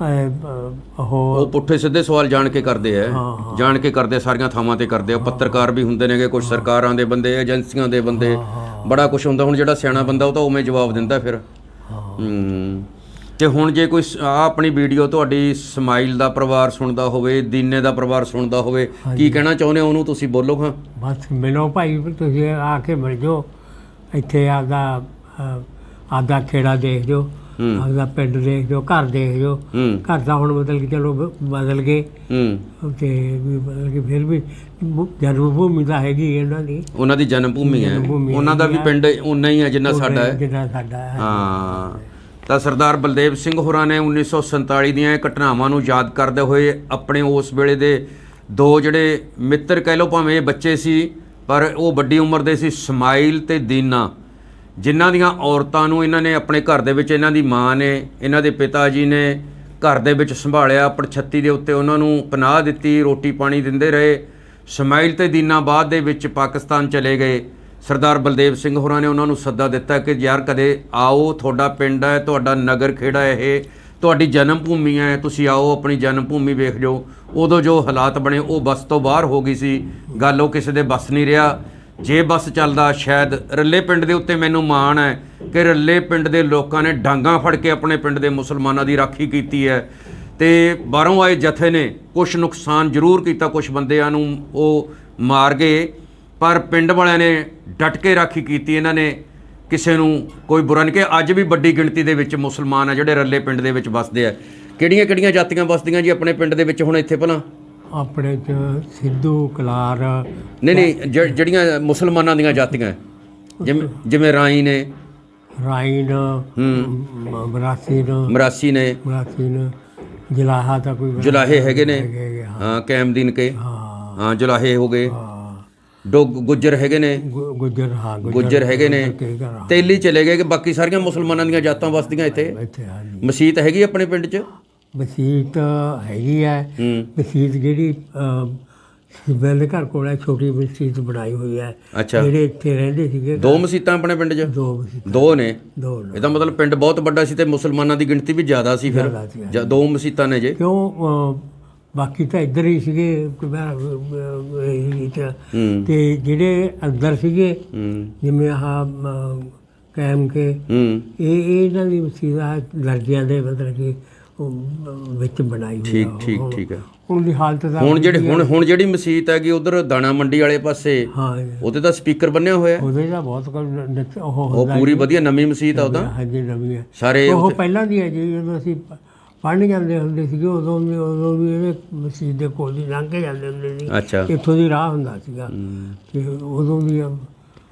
ਉਹ ਪੁੱਠੇ ਸਿੱਧੇ ਸਵਾਲ ਜਾਣ ਕੇ ਕਰਦੇ ਆ। ਜਾਣ ਕੇ ਕਰਦੇ ਸਾਰੀਆਂ ਥਾਵਾਂ ਤੇ ਕਰਦੇ ਆ। ਪੱਤਰਕਾਰ ਵੀ ਹੁੰਦੇ ਨੇਗੇ ਕੁਝ ਸਰਕਾਰਾਂ ਦੇ ਬੰਦੇ ਏਜੰਸੀਆਂ ਦੇ ਬੰਦੇ। ਬੜਾ ਕੁਝ ਹੁੰਦਾ। ਹੁਣ ਜਿਹੜਾ ਸਿਆਣਾ ਬੰਦਾ ਉਹ ਤਾਂ ਉਵੇਂ ਜਵਾਬ ਦਿੰਦਾ ਫਿਰ। ਹੂੰ। ਤੇ ਹੁਣ ਜੇ ਕੋਈ ਆ ਆਪਣੀ ਵੀਡੀਓ ਤੁਹਾਡੀ ਸਮਾਈਲ ਦਾ ਪਰਿਵਾਰ ਸੁਣਦਾ ਹੋਵੇ ਦੀਨੇ ਦਾ ਪਰਿਵਾਰ ਸੁਣਦਾ ਹੋਵੇ ਕੀ ਕਹਿਣਾ ਚਾਹੁੰਦੇ ਹੋ? ਉਹਨੂੰ ਤੁਸੀਂ ਬੋਲੋ ਹਾਂ। ਬਸ ਮਿਲੋ ਭਾਈ ਤੁਸੀਂ ਆ ਕੇ ਮਿਲ ਜਾਓ। ਇੱਥੇ ਆਪਦਾ ਅਹ, ਆਪਦਾ ਖੇੜਾ ਦੇਖ ਜਾਓ ਆਪਦਾ ਪਿੰਡ ਦੇਖ ਜਾਓ ਘਰ ਦੇਖ ਹੂੰ। ਘਰ ਦਾ ਹੁਣ ਬਦਲ ਕੇ ਚਲੋ ਬਦਲ ਗਏ। ਹੂੰ। ਤੇ ਵੀ ਬਦਲ ਕੇ ਫਿਰ ਵੀ ਜਨਮ ਭੂਮੀ ਤਾਂ ਹੈਗੀ ਇਹਨਾਂ ਦੀ। ਉਹਨਾਂ ਦੀ ਜਨਮ ਭੂਮੀ ਹੈ ਉਹਨਾਂ ਦਾ ਵੀ ਪਿੰਡ ਉਨਾ ਹੀ ਹੈ ਜਿੰਨਾ ਸਾਡਾ ਹੈ। ਜਿੰਨਾ ਸਾਡਾ ਹੈ। ਹਾਂ। ਤਾਂ ਸਰਦਾਰ ਬਲਦੇਵ ਸਿੰਘ ਹੋਰਾਂ ਨੇ 1947 ਦੀਆਂ ਇਹ ਘਟਨਾਵਾਂ ਨੂੰ ਯਾਦ ਕਰਦੇ ਹੋਏ ਆਪਣੇ ਉਸ ਵੇਲੇ ਦੇ ਦੋ ਜਿਹੜੇ ਮਿੱਤਰ ਕਹਿ ਲਓ ਭਾਵੇਂ ਇਹ ਬੱਚੇ ਸੀ, ਪਰ ਉਹ ਵੱਡੀ ਉਮਰ ਦੇ ਸੀ, ਸਮਾਈਲ ਤੇ ਦੀਨਾ। ਜਿਨ੍ਹਾਂ ਦੀਆਂ ਔਰਤਾਂ ਨੂੰ ਇਹਨਾਂ ਨੇ ਆਪਣੇ ਘਰ ਦੇ ਵਿੱਚ ਇਹਨਾਂ ਦੀ ਮਾਂ ਨੇ, ਇਹਨਾਂ ਦੇ ਪਿਤਾ ਜੀ ਨੇ ਘਰ ਦੇ ਵਿੱਚ ਸੰਭਾਲਿਆ, ਪੜਛੱਤੀ ਦੇ ਉੱਤੇ ਉਹਨਾਂ ਨੂੰ ਪਨਾਹ ਦਿੱਤੀ, ਰੋਟੀ ਪਾਣੀ ਦਿੰਦੇ ਰਹੇ। ਸਮਾਈਲ ਤੇ ਦੀਨਾ ਬਾਅਦ ਦੇ ਵਿੱਚ ਪਾਕਿਸਤਾਨ ਚਲੇ ਗਏ। ਸਰਦਾਰ ਬਲਦੇਵ ਸਿੰਘ ਹੋਰਾਂ ਨੇ ਉਹਨਾਂ ਨੂੰ ਸੱਦਾ ਦਿੱਤਾ ਕਿ ਯਾਰ ਕਦੇ ਆਓ, ਤੁਹਾਡਾ ਪਿੰਡ ਹੈ, ਤੁਹਾਡਾ ਨਗਰ ਖੇੜਾ ਇਹ? ਤੁਹਾਡੀ ਜਨਮ ਭੂਮੀ ਹੈ, ਤੁਸੀਂ ਆਓ, ਆਪਣੀ ਜਨਮ ਭੂਮੀ ਵੇਖ ਜਾਓ। ਉਦੋਂ ਜੋ ਹਾਲਾਤ ਬਣੇ, ਉਹ ਬਸ ਤੋਂ ਬਾਹਰ ਹੋ ਗਈ ਸੀ। ਗੱਲ ਉਹ ਕਿਸੇ ਦੇ ਬਸ ਨਹੀਂ ਰਿਹਾ। ਜੇ ਬੱਸ ਚੱਲਦਾ, ਸ਼ਾਇਦ ਰੱਲੇ ਪਿੰਡ ਦੇ ਉੱਤੇ ਮੈਨੂੰ ਮਾਣ ਹੈ ਕਿ ਰੱਲੇ ਪਿੰਡ ਦੇ ਲੋਕਾਂ ਨੇ ਡਾਂਗਾ ਫੜ ਕੇ ਆਪਣੇ ਪਿੰਡ ਦੇ ਮੁਸਲਮਾਨਾਂ ਦੀ ਰਾਖੀ ਕੀਤੀ ਹੈ। ਤੇ ਬਾਹਰੋਂ ਆਏ ਜਥੇ ਨੇ ਕੁਝ ਨੁਕਸਾਨ ਜ਼ਰੂਰ ਕੀਤਾ ਕੁਝ ਬੰਦਿਆਂ ਨੂੰ, ਉਹ ਮਾਰ ਗਏ। ਪਰ ਪਿੰਡ ਵਾਲਿਆਂ ਨੇ ਡਟ ਕੇ ਰਾਖੀ ਕੀਤੀ ਇਹਨਾਂ ਨੇ। ਕਿਸੇ ਨੂੰ ਕੋਈ ਬੁਰਾ ਨਹੀਂ ਕਿ ਅੱਜ ਵੀ ਵੱਡੀ ਗਿਣਤੀ ਦੇ ਵਿੱਚ ਮੁਸਲਮਾਨ ਆ ਜਿਹੜੇ ਰੱਲੇ ਪਿੰਡ ਦੇ ਵਿੱਚ ਵੱਸਦੇ ਆ। ਕਿਹੜੀਆਂ ਕਿਹੜੀਆਂ ਜਾਤੀਆਂ ਵੱਸਦੀਆਂ ਜੀ ਆਪਣੇ ਪਿੰਡ ਦੇ ਵਿੱਚ ਹੁਣ ਇੱਥੇ ਭਲਾ? ਆਪਣੇ ਚ ਸਿੱਧੂ ਕਲਾਰ। ਨਹੀਂ ਨਹੀਂ ਜਿਹੜੀਆਂ ਮੁਸਲਮਾਨਾਂ ਦੀਆਂ ਜਾਤੀਆਂ। ਜਿਵੇਂ ਜਿਵੇਂ ਰਾਈ ਨੇ। ਰਾਈਨ ਹੂੰ। ਮਰਾਸੀਨ ਮਰਾਸੀ ਨੇ। ਮਰਾਸੀਨ ਜਲਾਹਾ ਤਾਂ ਕੋਈ ਜੁਲਾਹੇ ਹੈਗੇ ਨੇ। ਹਾਂ। ਕੈਮਦੀਨ ਕੇ। ਹਾਂ। ਜੁਲਾਹੇ ਹੋ ਗਏ। ਡੋਗ ਗੁੱਜਰ ਹੈਗੇ ਨੇ। ਗੁ- ਗੁੱਜਰ ਹਾਂ ਗੁੱਜਰ। ਹੈਗੇ ਨੇ। ਹਾਂ। ਤੇਲੀ ਚਲੇ ਗਏ ਕਿ ਬਾਕੀ ਸਾਰੀਆਂ ਮੁਸਲਮਾਨਾਂ ਦੀਆਂ ਜਾਤਾਂ ਵੱਸਦੀਆਂ ਇੱਥੇ? ਇੱਥੇ ਹਾਂ ਜੀ। ਮਸਜਿਦ ਹੈਗੀ ਆਪਣੇ ਪਿੰਡ 'ਚ? ਮਸੀਤ ਹੈਗੀ ਹੈ। ਹੂੰ। ਮਸੀਤ ਜਿਹੜੀ ਸਿਬਲ ਦੇ ਘਰ ਕੋਲ ਹੈ ਛੋਟੀ ਮਸੀਤ ਬਣਾਈ ਹੋਈ ਹੈ। ਅੱਛਾ। ਜਿਹੜੇ ਇੱਥੇ ਰਹਿੰਦੇ ਸੀਗੇ ਦੋ ਮਸਜਿਦਾਂ ਆਪਣੇ ਪਿੰਡ 'ਚ? ਦੋ ਮਸੀਤ। ਦੋ ਨੇ? ਦੋ। ਇਹਦਾ ਮਤਲਬ ਪਿੰਡ ਬਹੁਤ ਵੱਡਾ ਸੀ ਤੇ ਮੁਸਲਮਾਨਾਂ ਦੀ ਗਿਣਤੀ ਵੀ ਜ਼ਿਆਦਾ ਸੀ ਫਿਰ। ਜ਼ਿਆਦਾ ਸੀ, ਜਾਂ ਦੋ ਮਸਜਿਦਾਂ ਨੇ ਜੇ? ਕਿਉਂ ਬਾਕੀ ਤਾਂ ਇੱਧਰ ਹੀ ਸੀਗੇ ਤੇ ਜਿਹੜੇ ਅੰਦਰ ਸੀਗੇ ਜਿਵੇਂ ਅਮ, ਕੈਮ ਕੇ ਇਹ ਇਹ ਇਹਨਾਂ ਦੀ ਮਸੀਦਾ ਦਰਜਿਆਂ ਦੇ ਮਤਲਬ ਕਿ ਵਿੱਚ ਬਣਾਈ ਹੋਈ ਠੀਕ ਆ। ਠੀਕ ਠੀਕ ਹੈ ਹੁਣ ਦੀ ਹਾਲਤ ਦਾ ਹੁਣ ਜਿਹੜੇ ਹੁਣ ਹੁਣ ਜਿਹੜੀ ਮਸਜਿਦ ਹੈਗੀ ਉਧਰ ਦਾਣਾ ਮੰਡੀ ਵਾਲੇ ਪਾਸੇ ਹਾਂ ਉਹਤੇ ਤਾਂ ਸਪੀਕਰ ਬੰਨਿਆ ਹੋਇਆ। ਉਹਦੇ ਦਾ ਬਹੁਤ ਉਹ ਪੂਰੀ ਵਧੀਆ ਨਵੀਂ ਮਸਜਿਦ ਆ ਉਹਦਾ। ਹਾਂਜੀ ਨਵੀਂ ਹੈ ਸਾਰੇ ਉਹ ਪਹਿਲਾਂ ਦੀ ਹੈ ਜੀ ਜਦੋਂ ਅਸੀਂ ਪੜ੍ਹਨ ਜਾਂਦੇ ਹੁੰਦੇ ਸੀਗੇ ਉਦੋਂ ਵੀ ਉਦੋਂ ਵੀ ਇਹਦੇ ਮਸਜਿਦ ਦੇ ਕੋਲ ਦੀ ਲੰਘ ਕੇ ਜਾਂਦੇ ਹੁੰਦੇ ਸੀ। ਇੱਥੋਂ ਦੀ ਰਾਹ ਹੁੰਦਾ ਸੀਗਾ। ਤੇ ਉਦੋਂ ਵੀ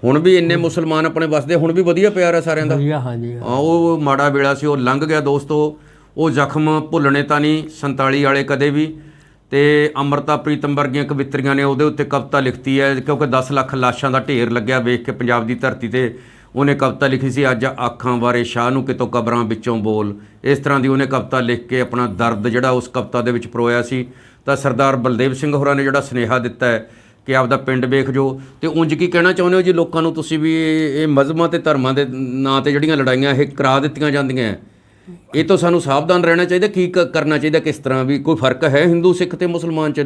ਹੁਣ ਵੀ ਇੰਨੇ ਮੁਸਲਮਾਨ ਆਪਣੇ ਵਸਦੇ ਹੁਣ ਵੀ ਵਧੀਆ ਪਿਆਰ ਹੈ ਸਾਰਿਆਂ ਦਾ? ਵਧੀਆ ਹਾਂਜੀ। ਆ ਉਹ ਮਾੜਾ ਵੇਲਾ ਸੀ ਉਹ ਲੰਘ ਗਿਆ ਦੋਸਤੋ। ਉਹ ਜ਼ਖਮ ਭੁੱਲਣੇ ਤਾਂ ਨਹੀਂ 47 ਵਾਲੇ ਕਦੇ ਵੀ। ਤੇ ਅਮਰਤਾ ਪ੍ਰੀਤਮ ਵਰਗੀਆਂ ਕਵਿੱਤਰੀਆਂ ਨੇ ਉਹਦੇ ਉੱਤੇ ਕਵਿਤਾ ਲਿਖਤੀ ਹੈ ਕਿਉਂਕਿ 10 ਲੱਖ ਲਾਸ਼ਾਂ ਦਾ ਢੇਰ ਲੱਗਿਆ ਵੇਖ ਕੇ ਪੰਜਾਬ ਦੀ ਧਰਤੀ ਤੇ। ਉਹਨੇ ਕਵਿਤਾ ਲਿਖੀ ਸੀ, ਅੱਜ ਆਖਾਂ ਬਾਰੇ ਸ਼ਾਹ ਨੂੰ ਕਿਤੋਂ ਕਬਰਾਂ ਵਿੱਚੋਂ ਬੋਲ। ਇਸ ਤਰ੍ਹਾਂ ਦੀ ਉਹਨੇ ਕਵਿਤਾ ਲਿਖ ਕੇ ਆਪਣਾ ਦਰਦ ਜਿਹੜਾ ਉਸ ਕਵਿਤਾ ਦੇ ਵਿੱਚ ਪਰੋਇਆ ਸੀ। ਤਾਂ ਸਰਦਾਰ ਬਲਦੇਵ ਸਿੰਘ ਹੋਰਾਂ ਨੇ ਜਿਹੜਾ ਸੁਨੇਹਾ ਦਿੱਤਾ ਹੈ ਕਿ ਆਪਦਾ ਪਿੰਡ ਵੇਖ ਜੋ। ਤੇ ਉਂਝ ਕੀ ਕਹਿਣਾ ਚਾਹੁੰਦੇ ਹੋ ਜੀ ਲੋਕਾਂ ਨੂੰ ਤੁਸੀਂ ਵੀ ਇਹ ਇਹ ਮਜ਼ਹਬਾਂ ਤੇ ਧਰਮਾਂ ਦੇ ਨਾਂ ਤੇ ਜਿਹੜੀਆਂ ਲੜਾਈਆਂ ਇਹ ਕਰਾ ਦਿੱਤੀਆਂ ਜਾਂਦੀਆਂ ਇਹ ਤੋਂ ਸਾਨੂੰ ਸਾਵਧਾਨ ਰਹਿਣਾ ਚਾਹੀਦਾ, ਕੀ ਕ- ਕਰਨਾ ਚਾਹੀਦਾ, ਕਿਸ ਤਰ੍ਹਾਂ ਵੀ? ਕੋਈ ਫ਼ਰਕ ਹੈ ਹਿੰਦੂ, ਸਿੱਖ ਤੇ ਮੁਸਲਮਾਨ ਚ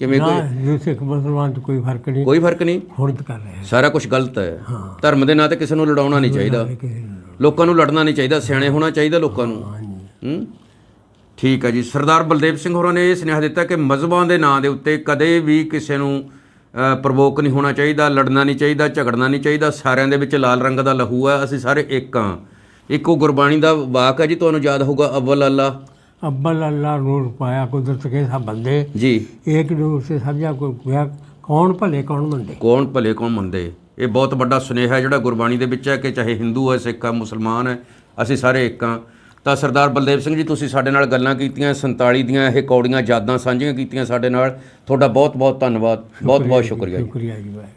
ਕਿਵੇਂ ਨਾ ਕੋਈ? ਹਿੰਦੂ ਸਿੱਖ ਮੁਸਲਮਾਨ 'ਚ ਕੋਈ ਫ਼ਰਕ ਨਹੀਂ ਕੋਈ ਫ਼ਰਕ ਨਹੀਂ? ਹੁਣ ਤਾਂ ਕਰ ਰਹੇ। ਸਾਰਾ ਕੁਝ ਗਲਤ ਹੈ। ਧਰਮ ਦੇ ਨਾਂ ਤੇ ਕਿਸੇ ਨੂੰ ਲੜਾਉਣਾ ਨਹੀਂ ਚਾਹੀਦਾ। ਕਿਸੇ ਨੂੰ। ਲੋਕਾਂ ਨੂੰ ਲੜਨਾ ਨਹੀਂ ਚਾਹੀਦਾ ਸਿਆਣੇ ਹੋਣਾ ਚਾਹੀਦਾ ਲੋਕਾਂ ਨੂੰ। ਹਾਂਜੀ ਹੂੰ? ਠੀਕ ਹੈ ਜੀ। ਸਰਦਾਰ ਬਲਦੇਵ ਸਿੰਘ ਹੋਰਾਂ ਨੇ ਇਹ ਸੁਨੇਹਾ ਦਿੱਤਾ ਕਿ ਮਜ਼ਹਬਾਂ ਦੇ ਨਾਂ ਦੇ ਉੱਤੇ ਕਦੇ ਵੀ ਕਿਸੇ ਨੂੰ ਪ੍ਰਵੋਕ ਨਹੀਂ ਹੋਣਾ ਚਾਹੀਦਾ ਲੜਨਾ ਨਹੀਂ ਚਾਹੀਦਾ ਝਗੜਨਾ ਨਹੀਂ ਚਾਹੀਦਾ। ਸਾਰਿਆਂ ਦੇ ਵਿੱਚ ਲਾਲ ਰੰਗ ਦਾ ਲਹੂ ਹੈ। ਅਸੀਂ ਸਾਰੇ ਇੱਕ ਹਾਂ। ਇੱਕੋ ਗੁਰਬਾਣੀ ਦਾ ਵਾਕ ਹੈ ਜੀ। ਤੁਹਾਨੂੰ ਯਾਦ ਹੋਊਗਾ ਅਵਲ ਅੱਲਾ। अव्वल अल्लाह नूर पाया कुदरत के सब बंदे ਜੀ एक नूर से समझा कोई हुआ कौन भले कौन मंदे ਕੌਣ ਭਲੇ ਕੌਣ ਮੰਦੇ ਇਹ ਬਹੁਤ ਵੱਡਾ ਸੁਨੇਹਾ ਹੈ ਜਿਹੜਾ ਗੁਰਬਾਣੀ ਦੇ ਵਿੱਚ ਹੈ ਕਿ ਚਾਹੇ ਹਿੰਦੂ ਹੈ ਸਿੱਖ ਹੈ ਮੁਸਲਮਾਨ ਹੈ ਅਸੀਂ ਸਾਰੇ ਇੱਕ ਹਾਂ ਤਾਂ ਸਰਦਾਰ ਬਲਦੇਵ ਸਿੰਘ ਜੀ ਤੁਸੀਂ ਸਾਡੇ ਨਾਲ ਗੱਲਾਂ ਕੀਤੀਆਂ 47 ਦੀਆਂ ਇਹ ਕੌੜੀਆਂ ਯਾਦਾਂ ਸਾਂਝੀਆਂ ਕੀਤੀਆਂ ਸਾਡੇ ਨਾਲ ਤੁਹਾਡਾ ਬਹੁਤ ਬਹੁਤ ਧੰਨਵਾਦ ਬਹੁਤ ਬਹੁਤ ਸ਼ੁਕਰੀਆ ਜੀ शुक्रिया जी भाई